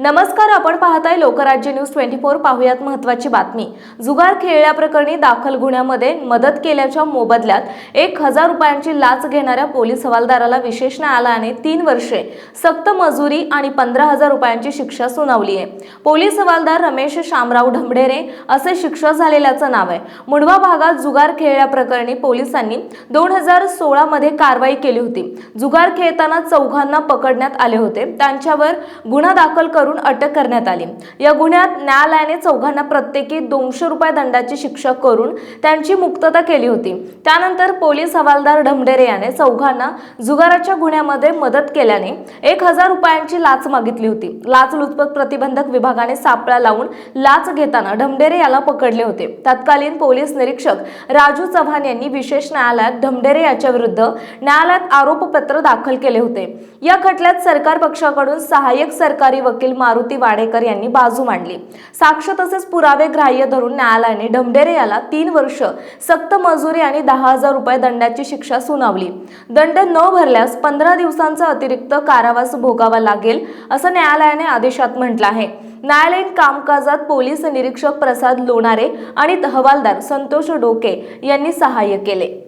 नमस्कार आपण पाहताय लोकराज्य न्यूज ट्वेंटी फोर पाहुयात महत्वाची बातमी. जुगार खेळल्याप्रकरणी दाखल गुन्ह्यामध्ये मदत केल्याच्या मोबदल्यात एक हजार रुपयांची लाच घेणाऱ्या पोलीस हवालदाराला विशेष न्यायालयाने तीन वर्षे सक्त मजुरी आणि पंधरा हजार रुपयांची शिक्षा सुनावली आहे. पोलीस हवालदार रमेश शामराव ढमढेरे असे शिक्षा झालेल्याचं नाव आहे. मुंडवा भागात जुगार खेळल्याप्रकरणी पोलिसांनी दोन हजार सोळामध्ये कारवाई केली होती. जुगार खेळताना चौघांना पकडण्यात आले होते. त्यांच्यावर गुन्हा दाखल करून करून अटक करण्यात आली. या गुन्ह्यात न्यायालयाने चौघांना प्रत्येकी दोनशे रुपये दंडाची शिक्षा करून त्यांची मुक्तता केली होती. त्यानंतर पोलीस हवालदार ढमढेरे याने चौघांना जुगाराच्या गुन्ह्यामध्ये मदत केल्याने एक हजार रुपयांची लाच मागितली होती. लाचलुचपत प्रतिबंधक विभागाने सापळा लावून लाच घेताना ढमढेरे याला पकडले होते. तत्कालीन पोलीस निरीक्षक राजू चव्हाण यांनी विशेष न्यायालयात ढमढेरे याच्या विरुद्ध न्यायालयात आरोपपत्र दाखल केले होते. या खटल्यात सरकार पक्षाकडून सहाय्यक सरकारी वकील मारुती वाडेकर यांनी बाजू मांडली. साक्ष तसेच पुरावे ग्राह्य धरून न्यायालयाने ढमढेरे याला तीन वर्ष सक्त मजुरी आणि दहा हजार रुपये दंडाची शिक्षा सुनावली. दंड न भरल्यास पंधरा दिवसांचा अतिरिक्त कारावास भोगावा लागेल असं न्यायालयाने आदेशात म्हटलं आहे. न्यायालयीन कामकाजात पोलीस निरीक्षक प्रसाद लोणारे आणि हवालदार संतोष डोके यांनी सहाय्य केले.